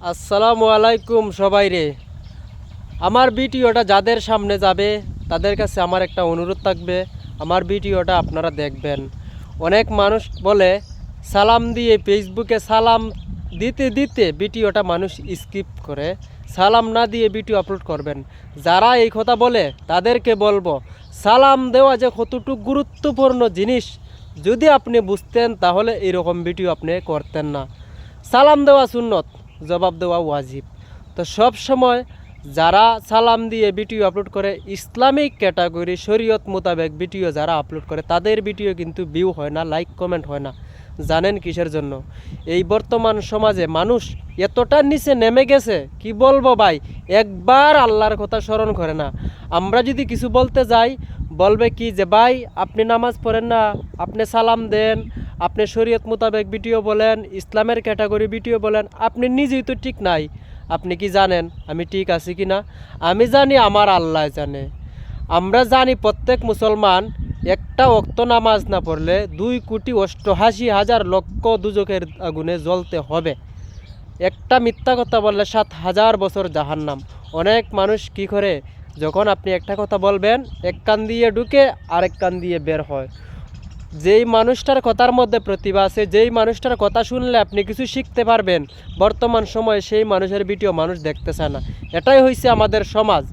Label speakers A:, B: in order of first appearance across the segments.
A: আসসালামু আলাইকুম সবাই রে। আমার ভিডিওটা যাদের সামনে যাবে, তাদের কাছে আমার একটা অনুরোধ থাকবে, আমার ভিডিওটা আপনারা দেখবেন। অনেক মানুষ বলে, সালাম দিয়ে ফেসবুকে সালাম দিতে দিতে ভিডিওটা মানুষ স্কিপ করে, সালাম না দিয়ে ভিডিও আপলোড করবেন। যারা এই কথা বলে, তাদেরকে বলব, সালাম দেওয়া যে কতটুকু গুরুত্বপূর্ণ জিনিস, যদি আপনি বুঝতেন তাহলে এরকম ভিডিও আপনি করতেন না। সালাম দেওয়া সুন্নত। জবাব দেওয়া ওয়াজিব। তো সব সময় যারা সালাম দিয়ে ভিডিও আপলোড করে, ইসলামিক ক্যাটাগরি শরীয়ত মোতাবেক ভিডিও যারা আপলোড করে, তাদের ভিডিও কিন্তু ভিউ হয় না লাইক কমেন্ট হয় না। জানেন কিসের জন্য? এই বর্তমান সমাজে মানুষ এতটা নিচে নেমে গেছে, কি বলব ভাই? একবার আল্লাহর কথা স্মরণ করে না। আমরা যদি কিছু বলতে যাই, বলবে কি যে, ভাই, আপনি নামাজ পড়েন না, আপনি সালাম দেন আপনি শরীয়ত মোতাবেক ভিডিও বলেন, ইসলামের ক্যাটাগরি ভিডিও বলেন, আপনি নিজেই তো ঠিক নাই। আপনি কি জানেন আমি ঠিক আছি কি না? আমি জানি আমার আল্লাহ জানে। আমরা জানি প্রত্যেক মুসলমান একটা অক্ত নামাজ না পড়লে দুই কোটি অষ্টআশি হাজার লক্ষ দুজকের আগুনে জ্বলতে হবে। একটা মিথ্যা কথা বললে সাত হাজার বছর জাহান্নাম। অনেক মানুষ কি করে? যখন আপনি একটা কথা বলবেন, এক কান দিয়ে ঢুকে আরেক কান দিয়ে বের হয়। যেই মানুষটার কথার মধ্যে প্রতিভা আছে, যেই মানুষটার কথা শুনলে আপনি কিছু শিখতে পারবেন, বর্তমান সময়ে সেই মানুষের ভিডিও মানুষ দেখতে চায় না। এটাই হয়েছে আমাদের সমাজ।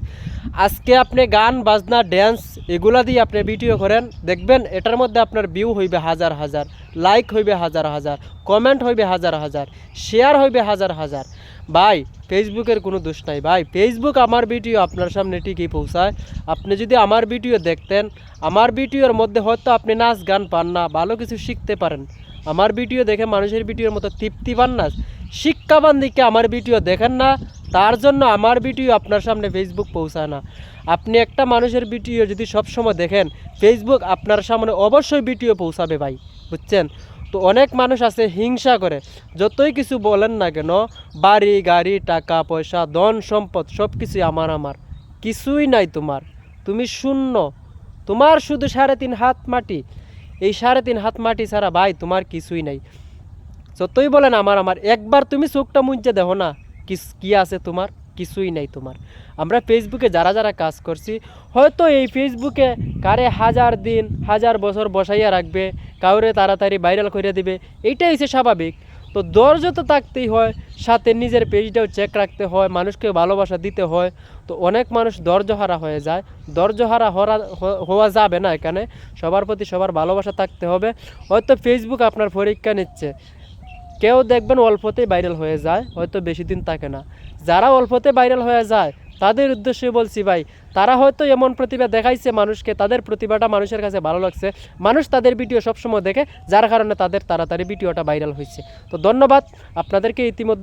A: আজকে আপনি গান, বাজনা ড্যান্স এগুলা দিয়ে আপনি ভিডিও করেন, দেখবেন এটার মধ্যে আপনার ভিউ হইবে হাজার হাজার লাইক হইবে হাজার হাজার কমেন্ট হইবে হাজার হাজার শেয়ার হইবে হাজার হাজার। ভাই ফেসবুকের কোনো দোষ নাই। ভাই ফেসবুক আমার ভিডিও আপনার সামনে ঠিকই পৌঁছায়। আপনি যদি আমার ভিডিও দেখতেন, আমার ভিডিওর মধ্যে হয়তো আপনি নাচ গান পান না, ভালো কিছু শিখতে পারেন। আমার ভিডিও দেখে মানুষের ভিডিওর মতো তৃপ্তি পান না। শিক্ষাবান দিকে আমার ভিডিও দেখেন না তার জন্য আমার ভিডিও আপনার সামনে ফেসবুক পৌঁছায় না। আপনি একটা মানুষের ভিডিও যদি সবসময় দেখেন ফেসবুক আপনার সামনে অবশ্যই ভিডিও পৌঁছাবে ভাই, বুঝছেন? তো অনেক মানুষ আছে হিংসা করে, যতই কিছু বলেন না কেন, বাড়ি, গাড়ি, টাকা, পয়সা, ধন, সম্পদ সব কিছুই আমার আমার। কিছুই নাই তোমার। তুমি শূন্য। তোমার শুধু সাড়ে তিন হাত মাটি। এই সাড়ে তিন হাত মাটি ছাড়া ভাই তোমার কিছুই নাই। যতই বলেন আমার আমার। একবার তুমি চোখটা মুঞ্চে দেখো না। কি আছে তোমার? কিছুই নাই তোমার। আমরা ফেসবুকে যারা যারা কাজ করছি, হয়তো এই ফেসবুকে কারে হাজার দিন, হাজার বছর বসাইয়া রাখবে, কাউরে তাড়াতাড়ি ভাইরাল করে দিবে, এইটাই হচ্ছে স্বাভাবিক। তো ধৈর্য তো থাকতেই হয়, সাথে নিজের পেজটাও চেক রাখতে হয়, মানুষকে ভালোবাসা দিতে হয়। তো অনেক মানুষ ধৈর্যহারা হয়ে যায়। ধৈর্যহারা হরা হওয়া যাবে না এখানে। সবার প্রতি সবার ভালোবাসা থাকতে হবে। হয়তো ফেসবুক আপনার পরীক্ষা নিচ্ছে। কেউ দেখবেন অল্পতেই ভাইরাল হয়ে যায়, হয়তো বেশি দিন থাকে না। যারা অল্পতে ভাইরাল হয়ে যায়, তাদের উদ্দেশ্যে বলছি ভাই, তারা হয়তো এমন প্রতিভা দেখাইছে মানুষকে, তাদের প্রতিভাটা মানুষের কাছে ভালো লাগছে। মানুষ তাদের ভিডিও সবসময় দেখে, যার কারণে তাদের তাড়াতাড়ি ভিডিওটা ভাইরাল হয়েছে তো ধন্যবাদ, আপনাদেরকে ইতিমধ্যে